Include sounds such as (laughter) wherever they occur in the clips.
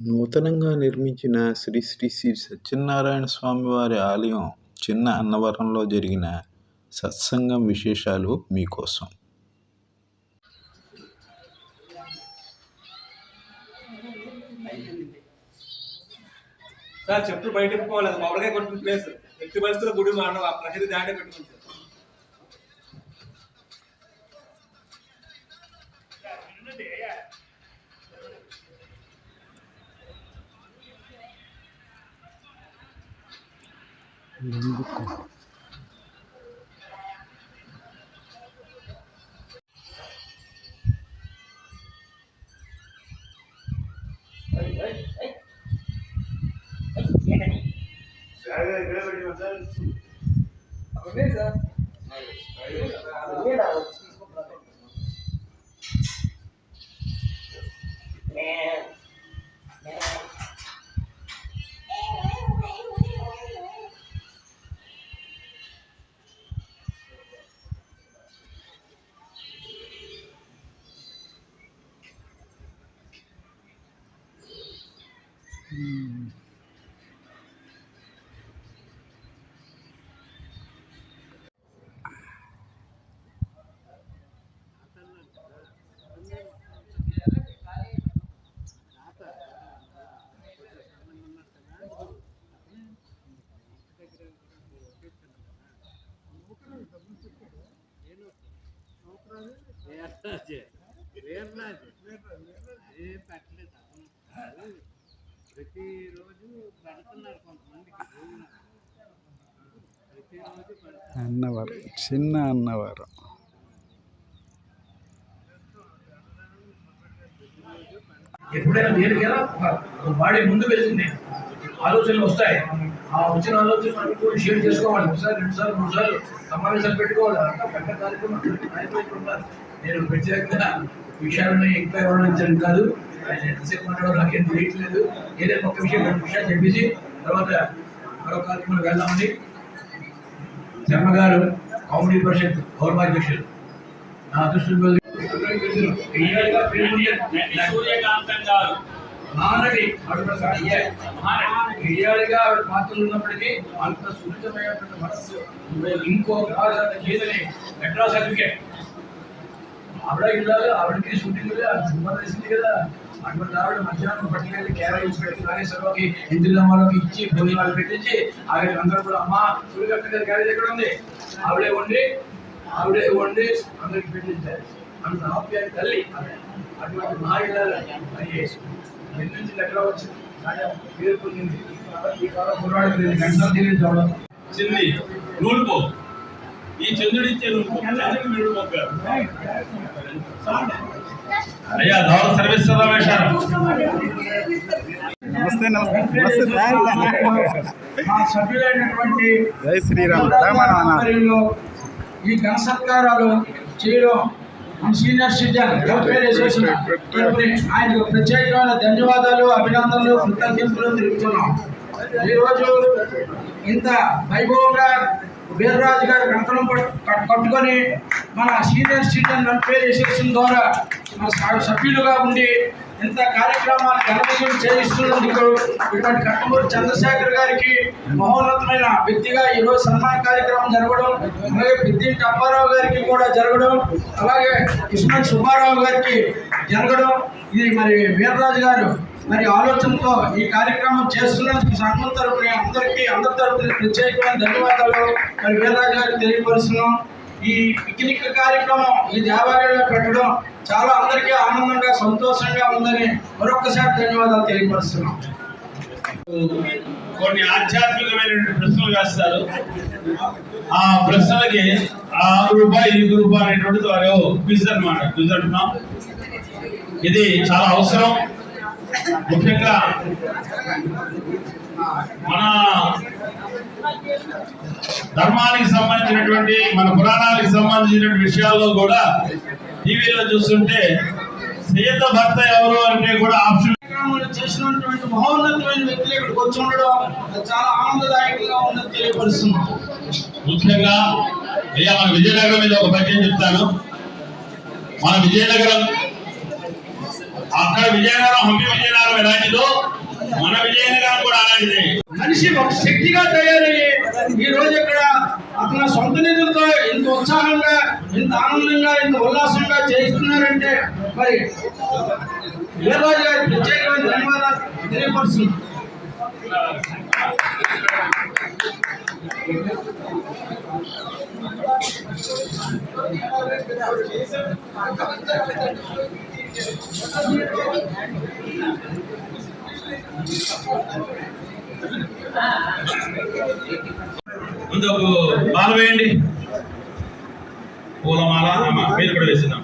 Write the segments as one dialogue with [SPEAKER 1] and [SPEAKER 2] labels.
[SPEAKER 1] నూతనంగా నిర్మించిన శ్రీ శ్రీ శ్రీ సత్యనారాయణ స్వామి వారి ఆలయం చిన్న అన్నవరంలో జరిగిన సత్సంగం విశేషాలు మీకోసం.
[SPEAKER 2] సార్ చెప్పులు బయట పెట్టుకోవాలి మామూలుగా కొట్టుకున్న ప్లేస్ ఎట్టి పరిస్థితుల్లో గుడి మనం ఆ ప్రహరీ 連続か。な。Yeah.
[SPEAKER 3] ప్రతిరోజు పెడుతున్నారు కొంతమందికి భోజనం ప్రతిరోజు పెడుతున్నారు
[SPEAKER 4] అన్నవరం చిన్న అన్నవరం.
[SPEAKER 5] ఎప్పుడైనా దేనికైనా ఒక బాడీ ముందు వెళ్తుంది. ఆలోచనలు వస్తాయి. ఆ వచ్చిన ఆలోచనలు కూడా షేర్ చేసుకోవాలి. ఒకసారి రెండు సార్లు మూడు సార్లు. సమావేశాలు పెట్టుకోవాలి. అంతా పెద్ద కార్యక్రమం. ఉన్నారు. నేను ప్రత్యేకంగా విషయాలను ఎక్కువ వివరించడం కాదు. ఆయన ఎంతసేపు మాట్లాడో నాకేం తెలియట్లేదు. ఏదైనా ఒక విషయం రెండు విషయాలు చెప్పేసి తర్వాత మరో కార్యక్రమం వెళ్దామండి శర్మ కామెడీ పరిషత్ గౌరవాధ్యక్షులు నా అదృష్టం కొద్దీ
[SPEAKER 2] సూర్యకాంతం
[SPEAKER 5] మహానటి గేయాలిగా ఆవిడ పాత్రలు ఉన్నప్పటికీ అంత సున్నితమైనటువంటి మనస్సు ఇంకో మెడ్రాస్ సర్టిఫికేట్ ఆవిడ ఇల్లాలి ఆవిడకి షూటింగ్ సినిమా తెలిసింది కదా. అటువంటి ఆవిడ మధ్యాహ్నం పట్టుకెళ్ళి క్యారేజ్ పెట్టి నాగేశ్వరరావుకి ఇంద్రిలో వాళ్ళకి ఇచ్చి భోజనాలు పెట్టించి ఆవిడ అందరూ కూడా అమ్మ సూర్యకాంత్ గారి క్యారేజ్ ఎక్కడ ఉంది? ఆవిడే వండి ఆవిడే వండి అందరికి పెట్టించారు అంత ఆప్యాయ తల్లి అటువంటి మా ఇల్లాలి మరి ఎన్ని నుంచి ఎక్కడ వచ్చింది కానీ పేరు పొందింది ఈ కాలం కుర్రాడికి గంటలు తిరిగి చూడడం
[SPEAKER 6] చింది నూలుపో ఈ చంద్రుడు ఇచ్చే నూలుపో చంద్రుడు నూలుపో అయ్యా దౌర సర్వీస్
[SPEAKER 4] నమస్తే
[SPEAKER 5] సభ్యులైనటువంటి
[SPEAKER 4] జై శ్రీరామ్
[SPEAKER 5] ఈ ఘన సత్కారాలు చేయడం మన సీనియర్ సిటిజన్ వెల్ఫేర్ అసోసియేషన్ తరపున ఆయనకు ప్రత్యేకమైన ధన్యవాదాలు అభినందనలు కృతజ్ఞతలు తెలుపుతున్నాం. ఈరోజు ఇంత వైభవంగా వీర్రాజు గారు కంకణం కట్టుకొని మన సీనియర్ సిటిజన్ వెల్ఫేర్ అసోసియేషన్ ద్వారా మన సభ్యులుగా ఉండి ఇంత కార్యక్రమాన్ని ఘనవిజయం చేయిస్తున్నందుకు ఇటువంటి కట్టమూరి చంద్రశేఖర్ గారికి మహోన్నతమైన వ్యక్తిగా ఈరోజు సన్మాన కార్యక్రమం జరగడం అలాగే పెద్దింటి అప్పారావు గారికి కూడా జరగడం అలాగే ఇస్మాన్ సుబ్బారావు గారికి జరగడం. ఇది మరి వీర్రాజు గారు మరి ఆలోచనతో ఈ కార్యక్రమం చేస్తున్నందుకు సంఘం తరపున అందరికీ అందరి తరపున ప్రత్యేకమైన ధన్యవాదాలు. మరి వీర్రాజు గారికి తెలియపరుస్తున్నాం. ఈ పిక్నిక్ కార్యక్రమం ఈ దేవాలయంలో పెట్టడం చాలా అందరికీ ఆనందంగా సంతోషంగా ఉందని మరొకసారి ధన్యవాదాలు తెలియపరుస్తున్నాం.
[SPEAKER 6] కొన్ని ఆధ్యాత్మికమైనటువంటి ప్రశ్నలు వేస్తారు. ఆ ప్రశ్నలకి ఆరు గ్రూపా ఐదు రూపాయలు అనేటువంటిది వారు క్విజ్ అనమాట క్విజ్ అంటున్నాం. ఇది చాలా అవసరం. ముఖ్యంగా మన ధర్మానికి సంబంధించినటువంటి మన పురాణాలకు సంబంధించినటువంటి విషయాల్లో కూడా టీవీలో చూస్తుంటే సీత భర్త ఎవరు అంటే కూడా ఆప్షన్
[SPEAKER 5] చేసినటువంటి మహోన్నతమైన వ్యక్తులు ఇక్కడికి వచ్చి ఉండడం చాలా ఆనందదాయకంగా ఉందని తెలియపరుస్తున్నాం.
[SPEAKER 6] ముఖ్యంగా అయ్యా మన విజయనగరం మీద ఒక పద్యం చెప్తాను. మన విజయనగరం అక్కడ విజయనగరం హంపి విజయనగరం ఎలాంటిదో మన విజయనగరం కూడా అలాంటిదే.
[SPEAKER 5] మనిషి ఒక శక్తిగా తయారయ్యి ఈ రోజు ఇక్కడ అతని సొంత నిధులతో ఇంత ఉత్సాహంగా ఇంత ఆనందంగా ఇంత ఉల్లాసంగా చేయిస్తున్నారంటే మరి వీరరాజు గారి ప్రత్యేకమైన ధన్యవాదాలు తెలియపరుస్తుంది?
[SPEAKER 6] ముందు ఒక మాల వేయండి. పూలమాల ఆమా, మీరు కూడా వేసిందాం.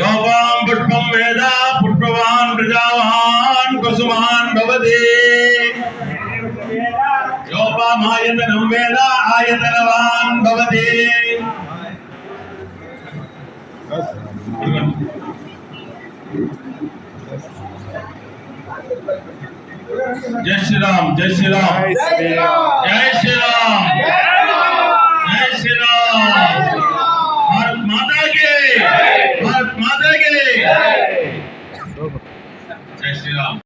[SPEAKER 6] యోపాం పుష్పం వేద పుష్పవాన్ ప్రజావాన్ కుసుమాన్ భవతి. యోపాం ఆయతనం వేద ఆయతనవాన్ భవతి. ఇదిగోండి. జై శ్రీరామ్ జై శ్రీరామ్ జై శ్రీరామ్ జై శ్రీరామ్ భారత్ మాతా కి భారత్ మాతా కి జై శ్రీరామ్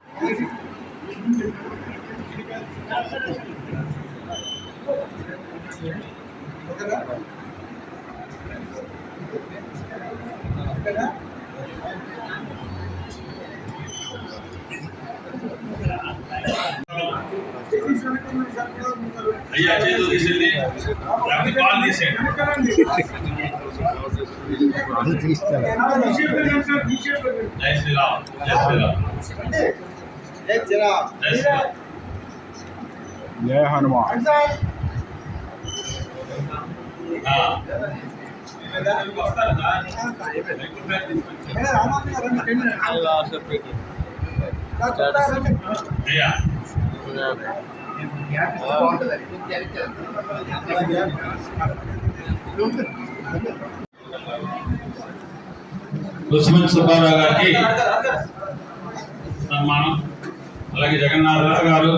[SPEAKER 6] అయ్యా చేతులు తీసింది లేకపోతే కాల్ తీసేయండి. జై శ్రీరామ్ జై శ్రీరామ్. జై శ్రీరామ్.
[SPEAKER 4] జయ హనుమాన్.
[SPEAKER 6] అయ్యా రుసిమన్ సుబ్బారావు గారికి సన్మానం. అలాగే జగన్నాథరావు గారు.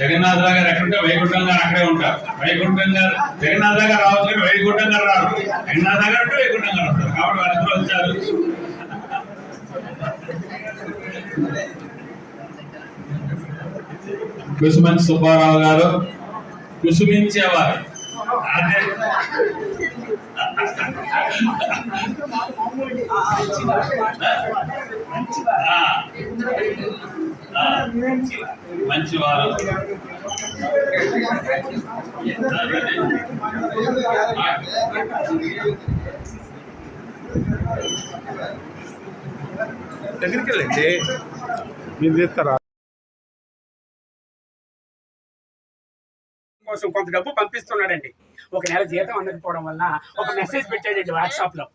[SPEAKER 6] జగన్నాథరావు గారు ఎక్కడుంటే వైకుంఠం గారు అక్కడే ఉంటారు. వైకుంఠం గారు జగన్నాథరావు గారు రావచ్చు వైకుంఠం గారు రారు. జగన్నాథ గారు అంటే వైకుంఠం గారు వస్తారు కాబట్టి వాళ్ళిద్దరూ వచ్చారు. కుసుమన్ సుబ్బారావు గారు కుసుమించేవారు అదే మంచివారు.
[SPEAKER 2] దగ్గరికి వెళ్ళండి.
[SPEAKER 4] మీరు తీస్తారా
[SPEAKER 3] కోసం కొంత డబ్బు పంపిస్తున్నాడండి. ఒక నెల జీతం అందకపోవడం వల్ల ఒక మెసేజ్ పెట్టాడండి వాట్సాప్లో.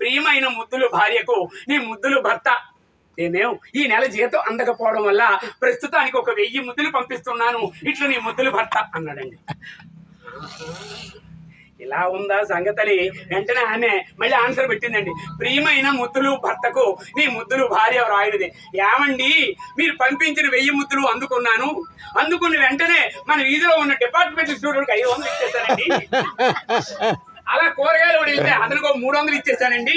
[SPEAKER 3] ప్రియమైన ముద్దులు భార్యకు నీ ముద్దులు భర్త. ఏమేం ఈ నెల జీతం అందకపోవడం వల్ల ప్రస్తుతానికి ఒక వెయ్యి ముద్దులు పంపిస్తున్నాను. ఇట్లా నీ ముద్దులు భర్త అన్నాడండి. ఇలా ఉందా సంగతని వెంటనే ఆమె మళ్ళీ ఆన్సర్ పెట్టిందండి. ప్రియమైన ముద్దులు భర్తకు నీ ముద్దులు భార్య రాయుడిది ఏమండి? మీరు పంపించిన వెయ్యి ముద్దులు అందుకున్నాను. అందుకున్న వెంటనే మన వీధిలో ఉన్న డిపార్ట్మెంట్ స్టూడెంట్కి ఐదు వందలు ఇచ్చేసానండి (laughs) అలా కూరగాయలు వాడు వెళ్తే అతనికి మూడు వందలు ఇచ్చేసానండి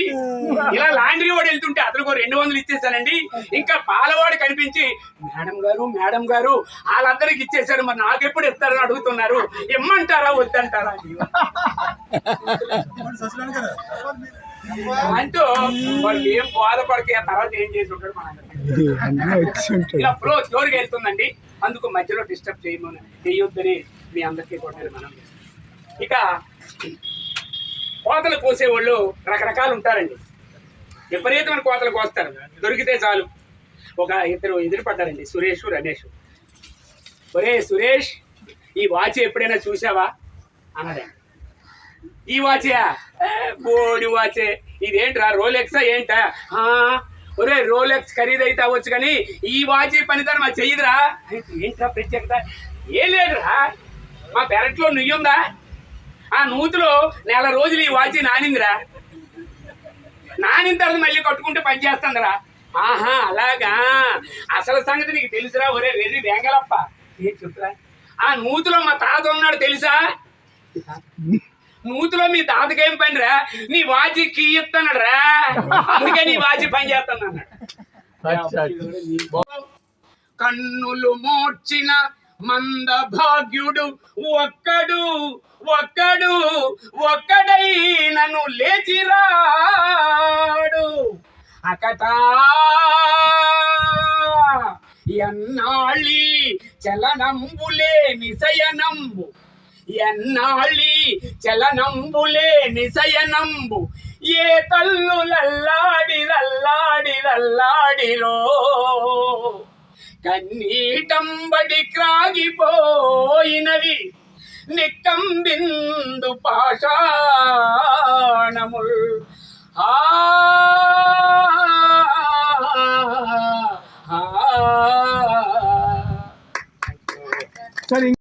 [SPEAKER 3] ఇలా లాండ్రీ వాడు వెళ్తుంటే అతనికి రెండు వందలు ఇచ్చేసానండి ఇంకా పాలవాడు కనిపించి మేడం గారు మేడం గారు వాళ్ళందరికి ఇచ్చేసారు మరి నాకు ఎప్పుడు ఇస్తారని అడుగుతున్నారు. ఇమ్మంటారా వద్దంటారా? అని. అంటూ వాళ్ళు ఏం బాధపడితే ఆ తర్వాత ఏం చేసి ఉంటాడు
[SPEAKER 4] ఉంటాయి.
[SPEAKER 3] ఇలా ఫ్లో జోరుగా వెళ్తుందండి. అందుకు మధ్యలో డిస్టర్బ్ చేయమని చేయొద్దని మీ అందరికీ కూడా మనం ఇక కోతలు కోసేవాళ్ళు రకరకాలు ఉంటారండి. విపరీతమైన కోతలు కోస్తారు. దొరికితే చాలు. ఒక ఇద్దరు ఎదురుపడ్డారండి సురేష్ రమేష్. ఒరే సురేష్ ఈ వాచ్ ఎప్పుడైనా చూసావా అన్నదే ఈ వాచే? బోడి వాచే. ఇదేంట్రా రోలెక్సా ఏంటా? ఒరే రోలెక్స్ ఖరీదైతే అవ్వచ్చు కానీ ఈ వాచ్ పనితనం మా చెయ్యదురా. ఏంట్రా ప్రత్యేకత? ఏం లేదురా. మా పెరట్లో నుయ్యుందా? ఆ నూతులో నెల రోజులు ఈ వాచి నానిందిరా. నానిన తర్వాత మళ్ళీ కట్టుకుంటే పని చేస్తుందిరా. ఆహా అలాగా. అసలు సంగతి నీకు తెలుసురా? ఒరే వెర్రి వేంగలప్ప ఏం చెప్పురా? ఆ నూతులో మా తాత ఉన్నాడు తెలుసా? నూతులో మీ తాతకేం పనిరా? నీ వాచి కీ ఇస్తున్నాడు రా అందుకే నీ వాచి పని చేస్తాను అన్నాడు కన్నులు మోర్చిన మంద భాగ్యుడు ఒక్కడు ఒక్కడు ఒక్కడైనను లేచిరాడు. అకటా! ఎన్నాళ్ళి చలనంబులే నిశయనంబు? ఎన్నాళ్ళి చలనంబులే నిశయనంబు? ఏ తల్లు లల్లాడి లల్లాడి కన్నీటంబడి క్రాగిపోయినది నిక్కం బిందు పాషాణముల్ ఆ. సరే